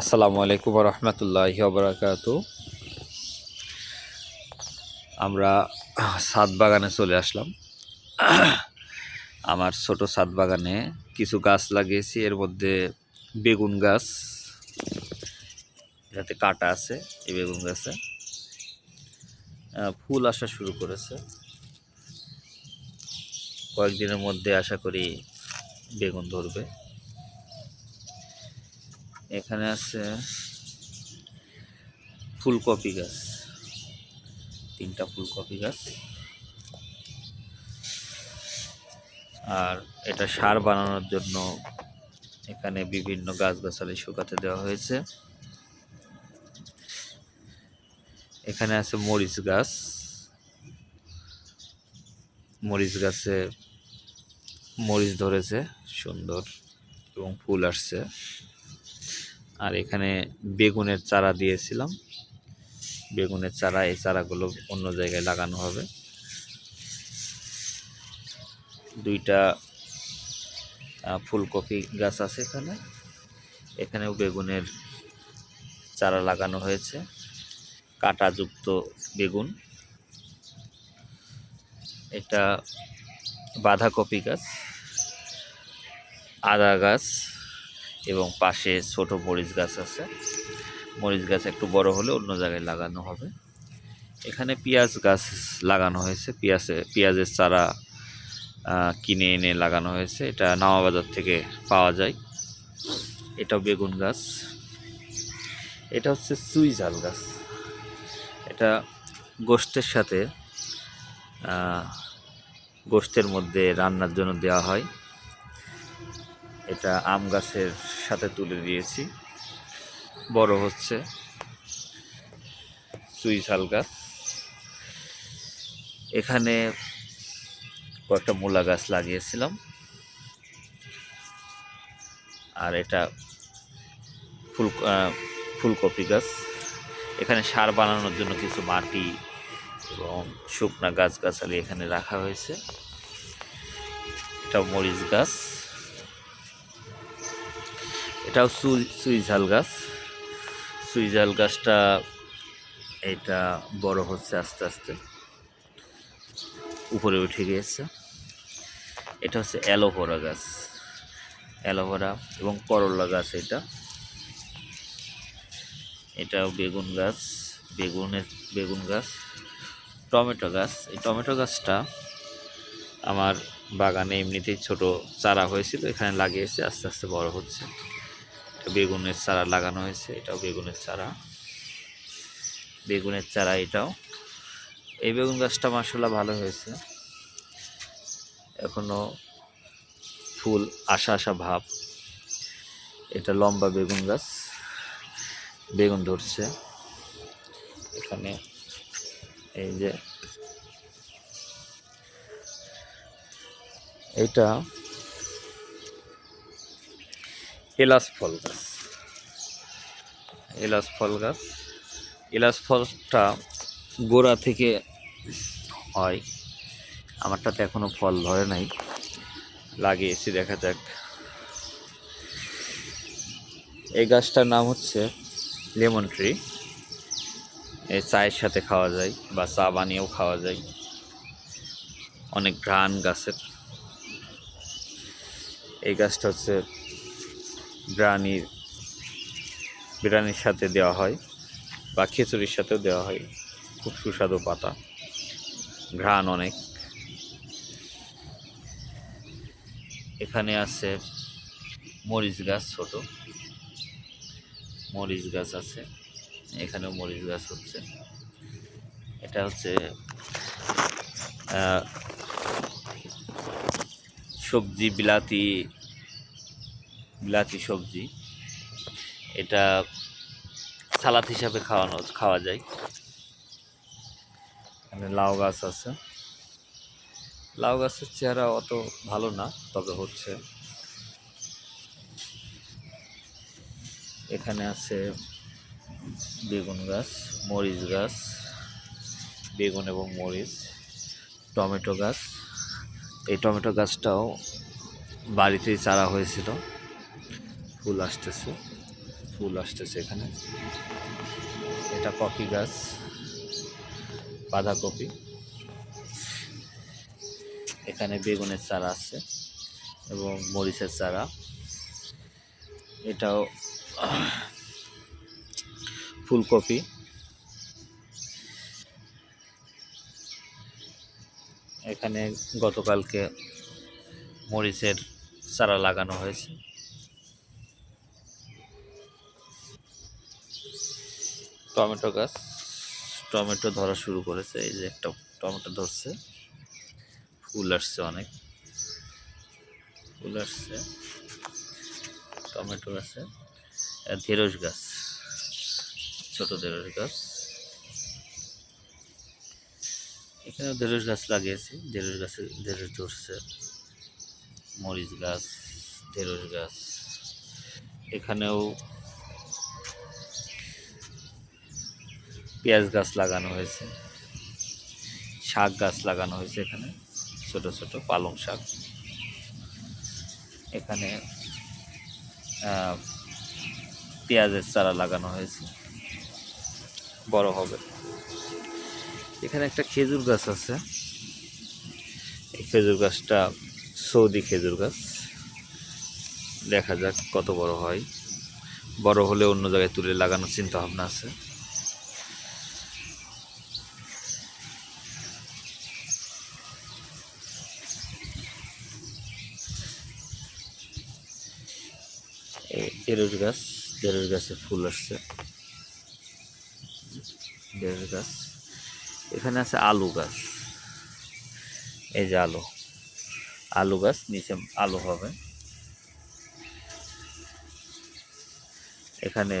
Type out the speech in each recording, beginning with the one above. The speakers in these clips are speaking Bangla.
আসসালামু আলাইকুম রহমতুল্লাহ বরাকাত আমরা সাত বাগানে চলে আসলাম। আমার ছোট সাত বাগানে কিছু গাছ লাগিয়েছি, এর মধ্যে বেগুন গাছ যাতে কাটা আছে এই বেগুন গাছে। ফুল আসা শুরু করেছে। কয়েকদিনের মধ্যে আশা করি বেগুন ধরবে। এখানে আছে ফুলকপি গাছ। তিনটা ফুলকপি গাছ। আর এটা সার বানানোর জন্য এখানে বিভিন্ন গাছগাছালি শুকাতে দেওয়া হয়েছে। এখানে আছে মরিচ গাছ। মরিচ গাছে মরিচ ধরেছে, সুন্দর, এবং ফুল আসছে। এখানে বেগুনের চারা দিয়েছিলাম। বেগুনের চারা, এই চারাগুলো অন্য জায়গায় লাগানো হবে। দুইটা ফুলকপি গাছ আছে এখানে। এখানেও বেগুনের চারা লাগানো হয়েছে। কাঁটাযুক্ত বেগুন। এটা বাঁধাকপি গাছ, আদা গাছ এবং পাশে ছোট মরিচ গাছ আছে। মরিচ গাছ একটু বড় হলে অন্য জায়গায় লাগানো হবে। এখানে পেঁয়াজ গাছ লাগানো হয়েছে। পেঁয়াজে, পেঁয়াজের চারা কিনে এনে লাগানো হয়েছে। এটা নামা বাজার থেকে পাওয়া যায়। এটাও বেগুন গাছ। এটা হচ্ছে সুই ঝাল গাছ। এটা গোষ্ঠের সাথে গোষ্ঠের মধ্যে রান্নার জন্য দেওয়া হয়। এটা আম গাছের সাথে তুলে দিয়েছি। বড় হচ্ছে সুই ঝাল গাছ। এখানে কয়েকটা মূলা গাছ লাগিয়েছিলাম। আর এটা ফুল ফুলকপি গাছ। এখানে সার বানানোর জন্য কিছু মাটি এবং শুকনা গাছগাছালি এখানে রাখা হয়েছে। এটা মরিচ গাছ। এটাও সুই সুইঝাল গাছ। সুইঝাল গাছটা এটা বড় হচ্ছে আস্তে আস্তে। উপরে উঠে গিয়েছে। এটা হচ্ছে অ্যালোভেরা গাছ। অ্যালোভেরা এবং করলা গাছ এটা। এটাও বেগুন গাছ, বেগুনের, বেগুন গাছ, টমেটো গাছ। এই টমেটো গাছটা আমার বাগানে এমনিতেই ছোট চারা হয়েছিল, এখানে লাগিয়েছে, আস্তে আস্তে বড় হচ্ছে। এটা বেগুনের চারা লাগানো হয়েছে, এটাও বেগুনের চারা। বেগুনের চারা এটাও। এই বেগুন গাছটা মাসাল্লাহ ভালো হয়েছে। এখনও ফুল আশা আশা ভাব। এটা লম্বা বেগুন গাছ। বেগুন ধরছে। এখানে এই যে এটা এলাচ ফল গাছ। এলাচ ফল গাছ। এলাচ ফলটা গোড়া থেকে হয়। আমারটাতে এখনও ফল ধরে নাই। লাগিয়েছি, দেখা যাক। এই গাছটার নাম হচ্ছে লেমন ট্রি। এই চায়ের সাথে খাওয়া যায় বা চা বানিয়েও খাওয়া যায়। অনেক ঘ্রাণ গাছের। এই গাছটা হচ্ছে বিরিয়ানির বিরিয়ানির সাথে দেওয়া হয় বা খিচুড়ির সাথেও দেওয়া হয়। খুব সুস্বাদু পাতা। ঘ্রাণ অনেক। এখানে আছে মরিচ গাছ ছোট। মরিচ গাছ আছে। এখানেও মরিচ গাছ হচ্ছে। এটা হচ্ছে সবজি, বিলাতি বিলাতি সবজি। এটা সালাদ হিসাবে খাওয়ানো, খাওয়া যায়। এখানে লাউ গাছ আছে। লাউ গাছের চেহারা অত ভালো না, তবে হচ্ছে। এখানে আছে বেগুন গাছ, মরিচ গাছ, বেগুন এবং মরিচ, টমেটো গাছ। এই টমেটো গাছটাও বাড়িতেই চারা হয়েছিল। ফুল আসতেছে ফুল আসতেছে এখানে। এটা কপি গাছ, বাঁধাকপি। এখানে বেগুনের চারা আছে এবং মরিচের চারা। এটাও ফুলকপি। এখানে গতকালকে মরিচের চারা লাগানো হয়েছে। টমেটো গাছ। টমেটো ধরা শুরু করেছে, এই যে একটা টমেটো ধরছে। ফুল আসছে অনেক। ফুল আসছে। টমেটো গাছে। ঢেঁড়স গাছ। ছোট ঢেঁড়স গাছ। এখানে ঢেঁড়স গাছ লাগিয়েছি। ঢেঁড়স গাছে, ঢেঁড়স ধরছে। মরিচ গাছ, ঢেঁড়স গাছ। এখানেও পেঁয়াজ গাছ লাগানো হয়েছে। শাক গাছ লাগানো হয়েছে এখানে, ছোট ছোট পালং শাক। এখানে পেঁয়াজের চারা লাগানো হয়েছে। বড় হবে। এখানে একটা খেজুর গাছ আছে। এই খেজুর গাছটা সৌদি খেজুর গাছ। দেখা যাক কত বড় হয়। বড় হলে অন্য জায়গায় তুলে লাগানোর চিন্তা ভাবনা আছে। এই গাছ ঢেঁড়স গাছে ফুল আসছে। ঢেঁড়স গাছ। এখানে আছে আলু গাছ। এই যে আলু। আলু গাছ নিচে আলু হবে। এখানে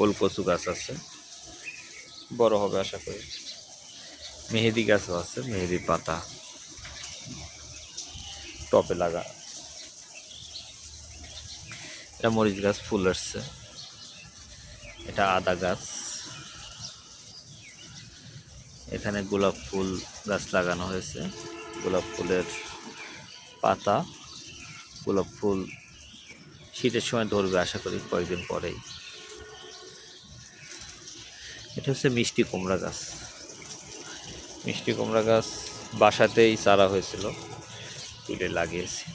ওল কচু গাছ আছে। বড় হবে আশা করি। মেহেদি গাছও আছে, মেহেদি পাতা। টপে লাগা এটা মরিচ গাছ, ফুল আসছে। এটা আদা গাছ। এখানে গোলাপ ফুল গাছ লাগানো হয়েছে। গোলাপ ফুলের পাতা, গোলাপ ফুল শীতের সময় ধরবে আশা করি কয়েকদিন পরেই। এটা হচ্ছে মিষ্টি কুমড়া গাছ। মিষ্টি কুমড়া গাছ বাসাতেই চারা হয়েছিল, তুলে লাগিয়েছি।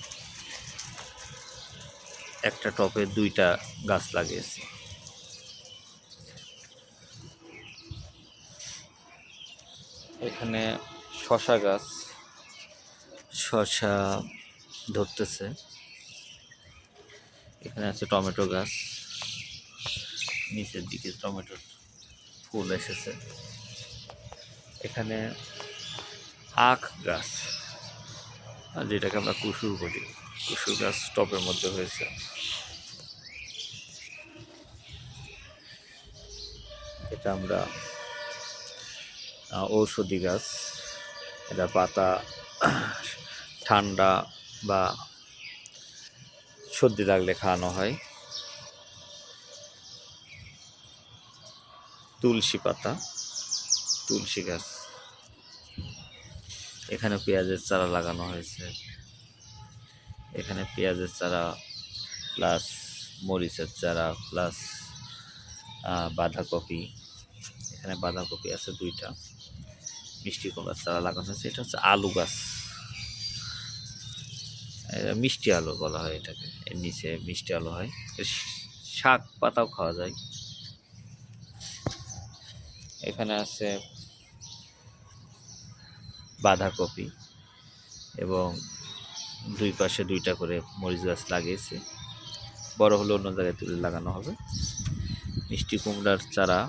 একটা টপে দুইটা গাছ লাগিয়েছি। এখানে শশা গাছ। শশা ধরতেছে। এখানে আছে টমেটো গাছ। নিচের দিকে টমেটোর ফুল এসেছে। এখানে আখ গাছ। আর যেটাকে আমরা কুসুর বলি, কুসুর গাছ টপের মধ্যে হয়েছে। আমরা ঔষধি গাছ, এটা পাতা, ঠান্ডা বা সর্দি লাগলে খাওয়ানো হয়। তুলসী পাতা, তুলসী গাছ। এখানে পেঁয়াজের চারা লাগানো হয়েছে। এখানে পেঁয়াজের চারা প্লাস মরিচের চারা প্লাস বাঁধাকপি। এখানে বাঁধাকপি আছে দুইটা, মিষ্টি কুমড়ার চারা লাগানো আছে, এটা হচ্ছে আলু গাছ। মিষ্টি আলু বলা হয় এটাকে, এর নিচে মিষ্টি আলু হয়। শাক পাতাও খাওয়া যায়। এখানে আছে বাঁধাকপি এবং দুই পাশে দুইটা করে মরিচ গাছ লাগিয়েছে। বড় হলে অন্য জায়গায় তুলে লাগানো হবে। মিষ্টি কুমড়ার চারা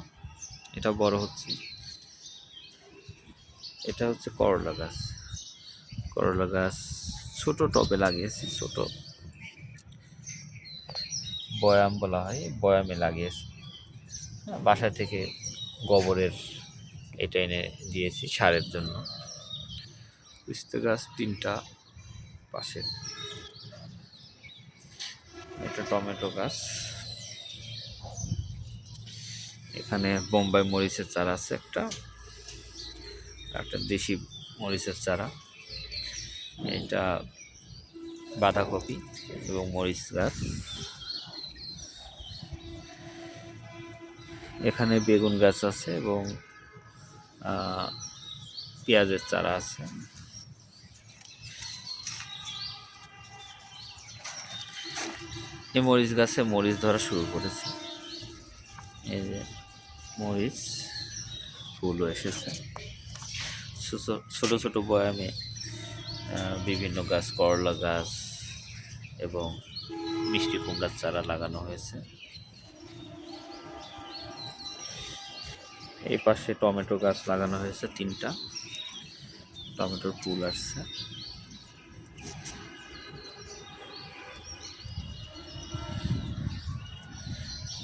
এটা বড় হচ্ছে। এটা হচ্ছে করলা গাছ। করলা গাছ ছোট টবে লাগিয়েছি ছোট। বয়াম বলা হয় বয়ামে লাগিয়েছি। হ্যাঁ, বাসা থেকে গোবরের এটা এনে দিয়েছি সারের জন্য। উস্তে গাছ তিনটা পাশে। এটা টমেটো গাছ। এখানে বোম্বাই মরিচের চারা আছে একটা। একটা দেশি মরিচের চারা। এটা বাঁধাকপি এবং মরিচ গাছ। এখানে বেগুন গাছ আছে এবং পেঁয়াজের চারা আছে। এই মরিচ গাছে মরিচ ধরা শুরু করেছে। এই যে মরিচ, ফুলও এসেছে। ছোট- ছোট বয়ামে বিভিন্ন গাছ, করলা গাছ এবং মিষ্টি কুমড়ার চারা লাগানো হয়েছে। এই পাশে টমেটো গাছ লাগানো হয়েছে তিনটা। টমেটোর ফুল আসছে।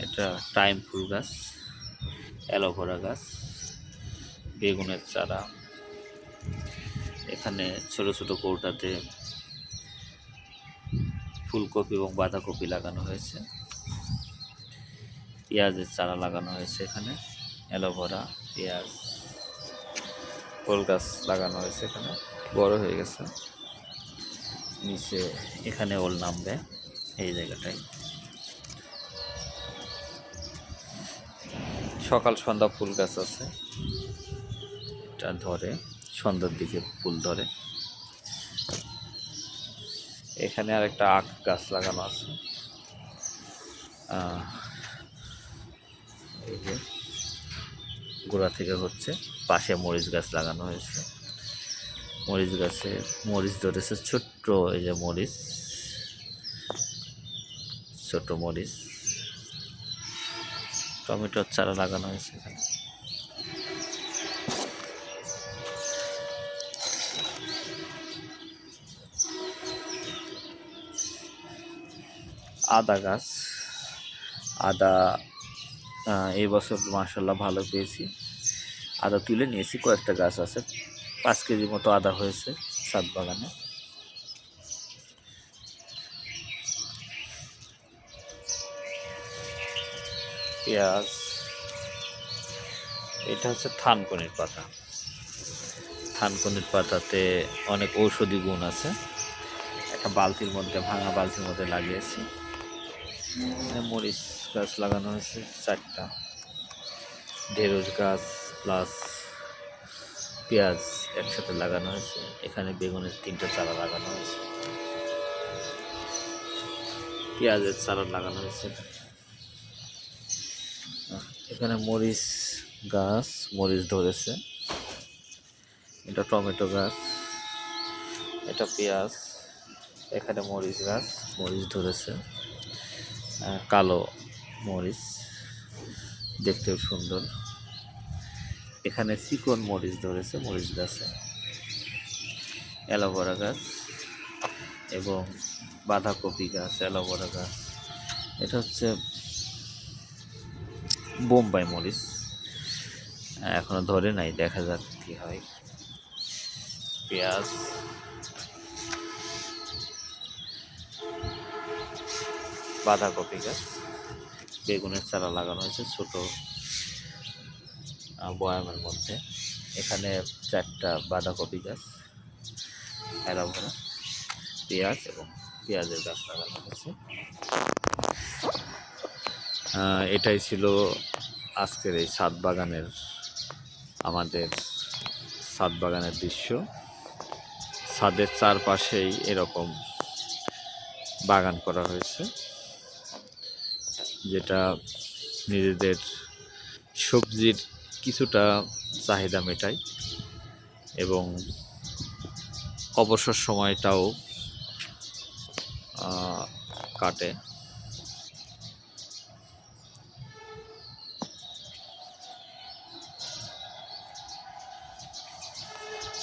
এটা টাইম ফুল গাছ। অ্যালোভেরা গাছ, বেগুনের চারা। এখানে ছোট ছোট কৌটাতে ফুলকপি এবং বাঁধাকপি লাগানো হয়েছে। পেঁয়াজের চারা লাগানো হয়েছে এখানে, অ্যালোভেরা, পেঁয়াজ ফুল গাছ লাগানো হয়েছে এখানে, বড় হয়ে গেছে। নিচে এখানে ওল নামবে এই জায়গাটায় সকাল সন্ধ্যা ফুল গাছ আছে। এটা ধরে, সন্ধ্যার দিকে ফুল ধরে। এখানে আর একটা আখ গাছ লাগানো আছে। এই যে গোড়া থেকে হচ্ছে, পাশে মরিচ গাছ লাগানো হয়েছে। মরিচ গাছে মরিচ ধরেছে ছোট্ট, এই যে মরিচ, ছোট মরিচ। টমেটোর চারা লাগানো হয়েছে এখানে। আদা গাছ, আদা এই বছর মার্শাল্লাহ ভালো পেয়েছি। আদা তুলে নিয়েছি, কয়েকটা গাছ আছে। পাঁচ কেজি মতো আদা হয়েছে সাত বাগানে। পেঁয়াজ, এটা হচ্ছে থানকনির পাতা। থানকনির পাতাতে অনেক ঔষধি গুণ আছে। একটা বালতির মধ্যে, ভাঙা বালতির মধ্যে লাগিয়েছি। মরিচ গাছ লাগানো হয়েছে চারটা। ঢেঁড়স গাছ প্লাস পেঁয়াজ একসাথে লাগানো হয়েছে। এখানে বেগুনের তিনটা চারা লাগানো হয়েছে। পেঁয়াজের চারা লাগানো হয়েছে। এখানে মরিচ গাছ, মরিচ ধরেছে। এটা টমেটো গাছ, এটা পেঁয়াজ, এখানে মরিচ গাছ, মরিচ ধরেছে। কালো মরিচ, দেখতেও সুন্দর। এখানে চিকন মরিচ ধরেছে, মরিচ গাছে। অ্যালোভেরা গাছ এবং বাঁধাকপি গাছ, অ্যালোভেরা গাছ। এটা হচ্ছে বোম্বাই মরিচ এখনও ধরে নাই, দেখা যাক কি হয়। পেঁয়াজ। বাঁধাকপি গাছ। বেগুনের চারা লাগানো হয়েছে ছোট বয়ামের মধ্যে। এখানে চারটা বাঁধাকপি গাছ, অ্যালোভেরা, পেঁয়াজ এবং পেঁয়াজের গাছ লাগানো হয়েছে। এটাই ছিল আজকের এই সাত বাগানের, আমাদের সাত বাগানের দৃশ্য। ছাদের চারপাশেই এরকম বাগান করা হয়েছে, যেটা নিজেদের সবজির কিছুটা চাহিদা মেটায় এবং অবসর সময়টাও কাটে।